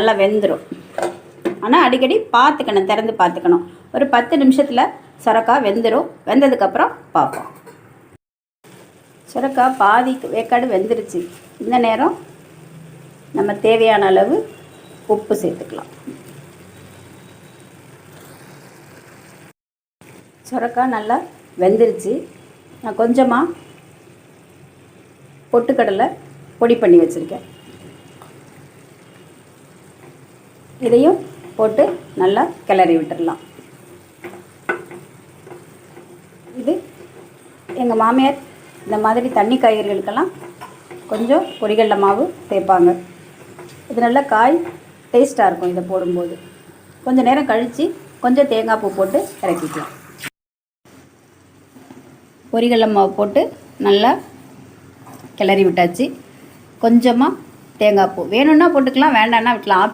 நல்லா வெந்துடும் ஆனால் அடிக்கடி பார்த்துக்கணும் திறந்து பார்த்துக்கணும். ஒரு பத்து நிமிஷத்தில் சுரக்காய் வெந்துடும் வெந்ததுக்கப்புறம் பார்ப்போம். சுரக்காய் பாதி வேக்காடு வெந்துருச்சு. இந்த நேரம் நம்ம தேவையான அளவு உப்பு சேர்த்துக்கலாம். சுரக்காய் நல்லா வெந்துருச்சு. நான் கொஞ்சமாக பொட்டுக்கடலை பொடி பண்ணி வச்சுருக்கேன். இதையும் போட்டு நல்லா கிளறி விட்டுடலாம். இது எங்கள் மாமியார் இந்த மாதிரி தண்ணி காய்கறிகளுக்கெல்லாம் கொஞ்சம் பொரிகடல மாவு சேர்ப்பாங்க இது நல்லா காய் டேஸ்ட்டாக இருக்கும் இதை போடும்போது. கொஞ்சம் நேரம் கழித்து கொஞ்சம் தேங்காய் பூ போட்டு இறக்கிக்கலாம். பொரிகடல மாவு போட்டு நல்லா கிளறி விட்டாச்சு. கொஞ்சமாக தேங்காய் பூ. வேணும்னா போட்டுக்கலாம் வேண்டாம்னா விட்டலாம்.